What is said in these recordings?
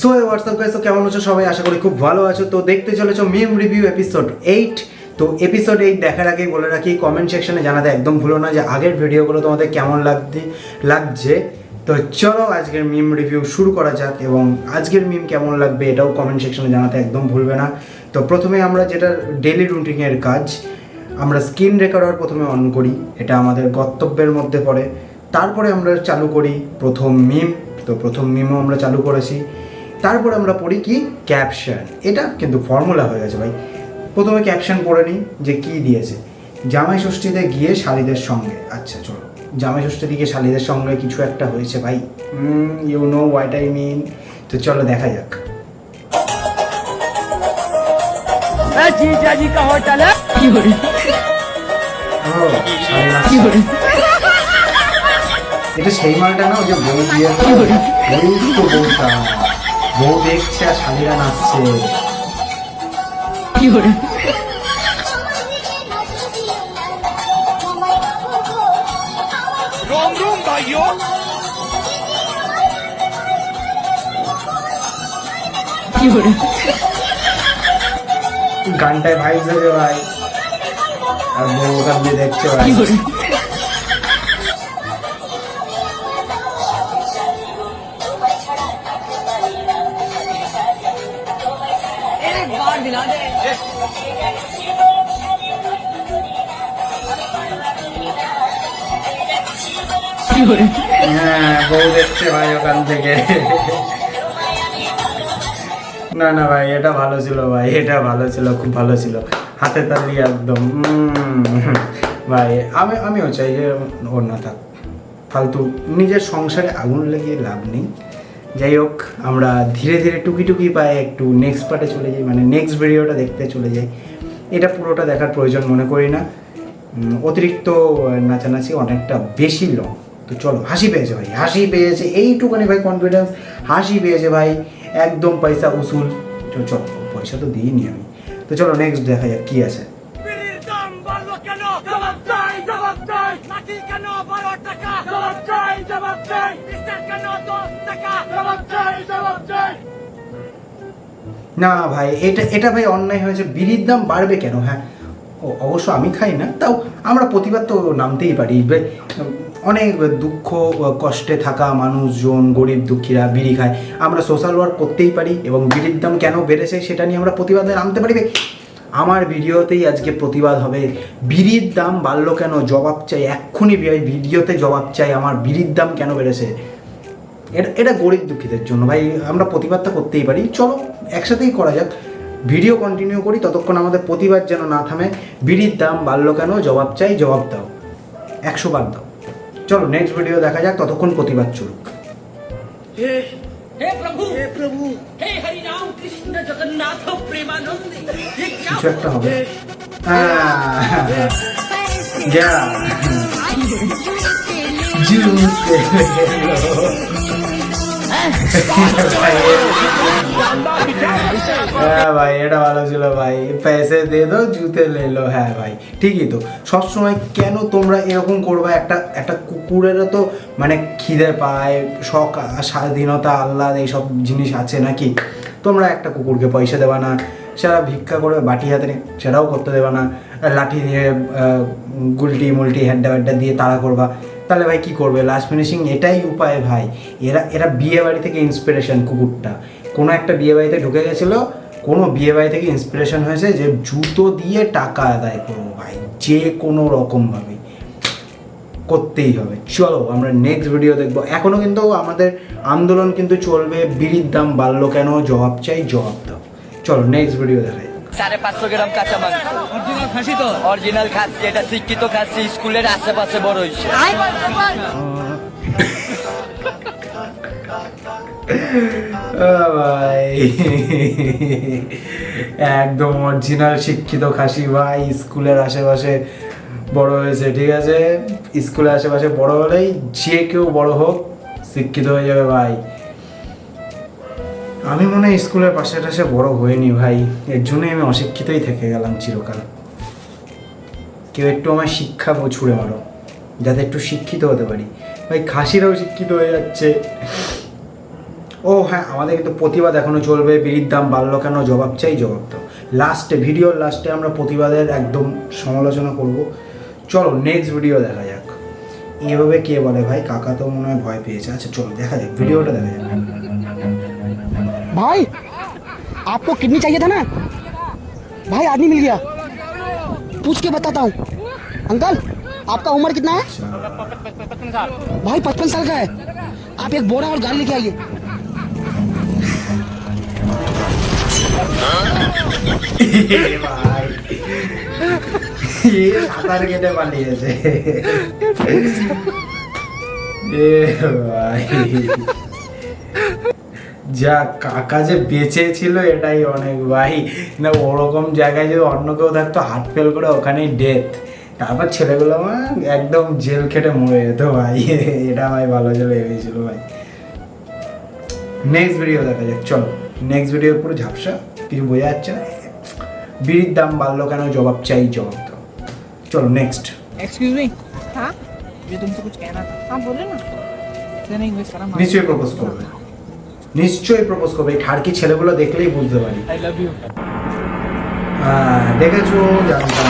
So WhatsApp guys তো কেমন আছো সবাই? আশা করি খুব ভালো আছো। তো দেখতে চলেছো মিম রিভিউ এপিসোড এইট তো এপিসোড এইট দেখার আগেই বলে রাখি কমেন্ট সেকশনে জানাতে একদম ভুলো না যে আগের ভিডিওগুলো তোমাদের কেমন লাগতে, লাগছে। তো চলো আজকের মিম রিভিউ শুরু করা যাক এবং আজকের মিম কেমন লাগবে এটাও কমেন্ট সেকশনে জানাতে একদম ভুলবে না। তো প্রথমে আমরা যেটা ডেলি রুটিনের কাজ, আমরা স্ক্রিন রেকর্ডার প্রথমে অন করি, এটা আমাদের গন্তব্যের মধ্যে পড়ে। তারপরে আমরা চালু করি প্রথম মিম তো প্রথম মিমও আমরা চালু করেছি। তারপর আমরা পড়ি কি? ক্যাপশন এটা কিন্তু ফর্মুলা হয়ে গেছে ভাই। প্রথমে ক্যাপশন পড়ে নিই যে কি দিয়েছে। জামাই ষষ্ঠীতে গিয়ে শালিদের সঙ্গে। আচ্ছা চলো। জামাই ষষ্ঠীতে গিয়ে শালিদের সঙ্গে কিছু একটা হয়েছে ভাই। You know what I mean তো চলো দেখা যাক। এটা সেই মালটা না যে বউ দিয়ে বউ তো বলতাম বউ দেখছে আর শালিরা নাচছে। কি করে রোম রোম ভাইও। কি করে গানটায় ভাইব দেবে ভাই। আর বউ কাঁদলে দেখছে ভাই। হ্যাঁ না না ভাই, এটা ভালো ছিল ভাই, এটা ভালো ছিল, খুব ভালো ছিল। হাতে তালি একদম ভাই, আমি, আমিও চাই যে ওর না থাক। ফালতু, নিজের সংসারে আগুন লাগিয়ে লাভ নেই। যাই হোক আমরা ধীরে ধীরে টুকি টুকি পায়ে একটু নেক্সট পার্টে চলে যাই মানে নেক্সট ভিডিওটা দেখতে চলে যাই। এটা পুরোটা দেখার প্রয়োজন মনে করি না। অতিরিক্ত নাচানাচি অনেকটা বেশি লং তো চলো, হাসি পেয়েছে ভাই, হাসি পেয়েছে এইটুখানি ভাই কনফিডেন্স হাসি পেয়েছে ভাই, একদম পয়সা উসুল। চলো, পয়সা তো দিইনি আমি। তো চলো নেক্সট দেখা যাক কী আছে দাম বাড়লো কেন জবাব চাই জবাব চাই নাকি কেন বারো টাকা জবাব চাই না ভাই, এটা এটা ভাই অন্যায় হয়েছে। বিড়ির দাম বাড়বে কেন হ্যাঁ? ও, অবশ্য আমি খাই না, তাও আমরা প্রতিবাদ তো নামতেই পারি অনেক দুঃখ, কষ্টে থাকা মানুষজন, গরিব দুঃখীরা বিড়ি খায়। আমরা সোশ্যাল ওয়ার্ক করতেই পারি এবং বিড়ির দাম কেন বেড়েছে সেটা নিয়ে আমরা প্রতিবাদে নামতে পারি। আমার ভিডিওতেই আজকে প্রতিবাদ হবে। বিড়ির দাম বাড়লো কেন? জবাব চাই, এক্ষুনি ভিডিওতে জবাব চাই, আমার বিড়ির দাম কেন বেড়েছে? এটা এটা গরিব দুঃখীদের জন্য। ভাই, আমরা প্রতিবাদটা করতেই পারি। চলো, একসাথেই করা যাক। ভিডিও কন্টিনিউ করি, ততক্ষণ আমাদের প্রতিবাদ যেন না থামে। বিড়ির দাম বাড়লো কেন? জবাব চাই, জবাব দাও। একশো বার দাও। চলো নেক্সট ভিডিও দেখা যাক, ততক্ষণ প্রতিবাদ চলুক। हे प्रभु। हे प्रभु। हे हरि राम कृष्ण जगन्नाथ प्रेमानंद ये क्या चेक हो? गया जूते হ্যাঁ ভাই, এটা ভালো ছিল ভাই। পয়সে দিয়ে দাও, জুতে লেলো হ্যাঁ ভাই, ঠিকই তো। সবসময় কেন তোমরা এরকম করবে? একটা একটা কুকুরেরও তো মানে খিদে পায়, শখ, স্বাধীনতা, আহ্লাদ, এইসব জিনিস আছে নাকি? তোমরা একটা কুকুরকে পয়সা দেবা না সেটা ভিক্ষা করবে বাটি হাতে সেটাও করতে দেবে না, লাঠি দিয়ে গুলটি মুলটি হেড্ডা হেড্ডা দিয়ে তাড়া করবা। তাহলে ভাই কি করবে? লাস্ট ফিনিশিং এটাই উপায় ভাই। এরা এরা বিয়ে বাড়ি থেকে ইন্সপিরেশন কুকুরটা। কোনো একটা বিয়ে বাড়িতে ঢুকে গেছিল কোনো বিয়ে বাড়ি থেকে ইন্সপিরেশন হয়েছে যে জুতো দিয়ে টাকা আদায় করব ভাই যে কোনো রকমভাবে। করতেই হবে। চলো আমরা নেক্সট ভিডিও দেখব। এখনও কিন্তু আমাদের আন্দোলন কিন্তু চলবে বিড়ির দাম বাড়লো কেন? জবাব চাই জবাব দাও। চলো নেক্সট ভিডিও দেখাই। সাড়ে পাঁচশো গ্রাম কাঁচা মাংস অরিজিনাল খাসি তো। অরিজিনাল খাচ্ছি এটা শিক্ষিত খাচ্ছি স্কুলের আশেপাশে বড় হয়েছে ভাই একদম অরিজিনাল শিক্ষিত খাসি ভাই, স্কুলের আশেপাশে বড় হয়েছে, ঠিক আছে? স্কুলের আশেপাশে বড় হলেই যে কেউ বড় হোক, শিক্ষিত হয়ে যাবে ভাই। আমি মনে হয় স্কুলের পাশে টাশে বড় হইনি ভাই। এর জন্যই আমি অশিক্ষিতই থেকে গেলাম চিরকাল। কেউ একটু আমার শিক্ষা ছুড়ে মারো, যাতে একটু শিক্ষিত হতে পারি। ভাই, খাসিরাও শিক্ষিত হয়ে যাচ্ছে। ও হ্যাঁ আমাদের কিন্তু প্রতিবাদ এখনো চলবে বিড়ির দাম বাড়লো কেন জবাব চাই জবাব দাও লাস্টে ভিডিওর লাস্টে আমরা প্রতিবাদের একদম সমালোচনা করব চলো নেক্সট ভিডিও দেখা যাক এভাবে কে বলে ভাই কাকা তো মনে হয় ভয় পেয়েছে আচ্ছা চলো দেখা যাক ভিডিওটা দেখা যাক भाई आपको किडनी चाहिए था ना भाई आदमी मिल गया पूछ के बताता हूँ अंकल आपका उम्र कितना है भाई पचपन साल का है आप एक बोरा और गाड़ी लेके आइए যা কাকা যে বেঁচে ছিল এটাই অনেক, ভাই। না, ওরকম জায়গায় যদি অন্য কেউ থাকতো, হাত ফেল করে ওখানেই ডেথ তারপর ছেলেগুলো একদম জেল খেটে মরে যেত, ভাই। এটা ভাই ভালো চলে ভাই। নেক্সট ভিডিও দেখা যাক, চলো। নেক্সট ভিডিও পুরো ঝাপসা। কিছু বোঝা যাচ্ছে না বিড়ির দাম বাড়লো কেন জবাব চাই জবাব দাও চলো নেক্সট एक्सक्यूज मी हाँ मुझे तुमसे कुछ कहना था हाँ बोले ना इतना नहीं वेस्ट करा নিশ্চয়ই প্রপোজ করবে নিশ্চয়ই প্রপোজ করবে এই ঠাড়কি ছেলেগুলো দেখলেই বুঝতে পারি आई लव यू হ্যাঁ দেখেছো জানতাম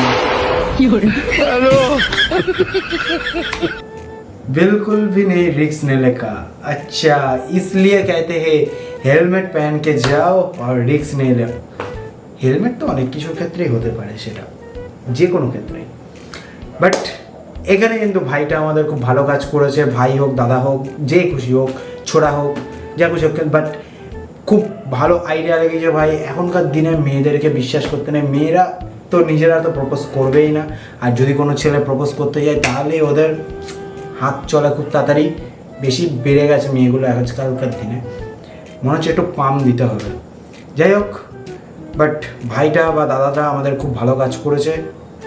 बिल्कुल भी नहीं रिक्स लेने का अच्छा इसलिए कहते हैं হেলমেট पहन के जाओ और রিক্স नहीं ले হেলমেট তো অনেক কিছুর ক্ষেত্রেই হতে পারে সেটা যে কোনো ক্ষেত্রে বাট এখানে কিন্তু ভাইটা আমাদের খুব ভালো কাজ করেছে ভাই হোক দাদা হোক যে খুশি হোক ছোড়া হোক যা খুশি হোক বাট খুব ভালো আইডিয়া লেগেছে ভাই এখনকার দিনে মেয়েদেরকে বিশ্বাস করতে নেই মেয়েরা তো নিজেরা তো প্রপোজ করবেই না আর যদি কোনো ছেলে প্রপোজ করতে যায় তাহলে ওদের হাত চলে খুব তাড়াতাড়ি বেশি বেড়ে গেছে মেয়েগুলো আজকালকার দিনে মনে হচ্ছে একটু পাম দিতে হবে। যাই হোক বাট ভাইটা বা দাদাটা আমাদের খুব ভালো কাজ করেছে,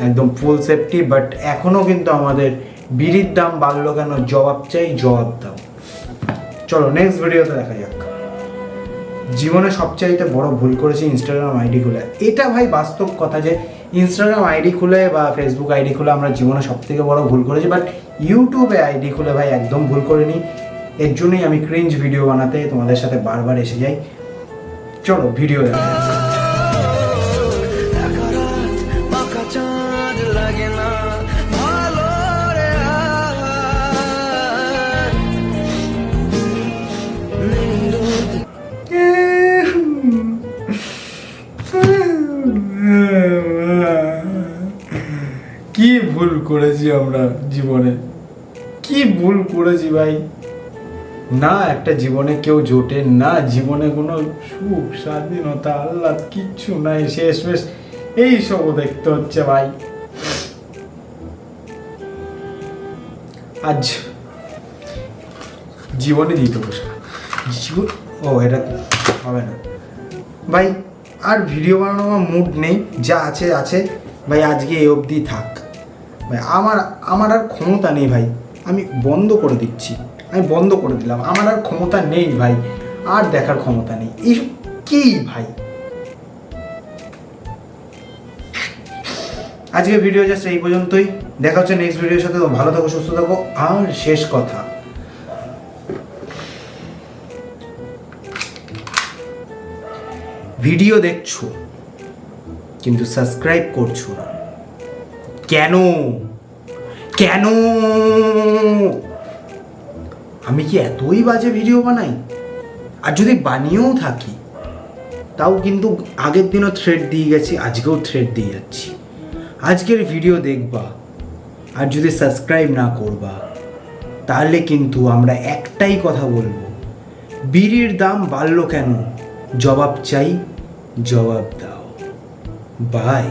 একদম ফুল সেফটি বাট এখনও কিন্তু আমাদের বিড়ির দাম বাড়লো কেন? জবাব চাই, জবাব দাও। চলো নেক্সট ভিডিওতে দেখা যাক। জীবনে সবচাইতে বড় ভুল করেছি ইনস্টাগ্রাম আইডি খুলে। এটা ভাই বাস্তব কথা যে ইনস্টাগ্রাম আইডি খুলে বা ফেসবুক আইডি খুলে আমরা জীবনে সব থেকে বড় ভুল করেছি বাট ইউটিউবে আইডি খুলে ভাই একদম ভুল করিনি। এর জন্যই আমি ক্রিঞ্জ ভিডিও বানাতে তোমাদের সাথে বারবার এসে যাই। চলো ভিডিও দেখা। কি ভুল করেছি আমরা জীবনে? কি ভুল করেছি ভাই? না, একটা জীবনে কেউ জোটে না, জীবনে কোনো সুখ, স্বাধীনতা আল্লাহ কিচ্ছু নাই, শেষ মেশ এই সবও দেখতে হচ্ছে ভাই। আজ জীবনে দিতে বসে জীবন? ও, এটা হবে না। ভাই, আর ভিডিও বানানোর আমার মুড নেই, যা আছে আছে। ভাই, আজকে এ অবধি থাক। ভাই, আমার আমার আর ক্ষমতা নেই ভাই। আমি বন্ধ করে দিচ্ছি। আমি বন্ধ করে দিলাম। আমার আর ক্ষমতা নেই ভাই। আর দেখার ক্ষমতা নেই। এইসব কি ভাই? আজকে ভিডিও জাস্ট এই পর্যন্তই। দেখা হচ্ছে নেক্সট ভিডিওর সাথে। ভালো থাকো, সুস্থ থাকো। আর শেষ কথা। ভিডিও দেখছ, কিন্তু সাবস্ক্রাইব করছ না। কেন? কেন? আমি কি এতই বাজে ভিডিও বানাই? আর যদি বানিয়েও থাকি, তাও কিন্তু আগের দিনও থ্রেড দিয়ে গেছি, আজকেও থ্রেড দিয়ে যাচ্ছি। আজকের ভিডিও দেখবা, আর যদি সাবস্ক্রাইব না করবা, তাহলে কিন্তু আমরা একটাই কথা বলব, বিড়ির দাম বাড়লো কেন? জবাব চাই, জবাব দাও। বাই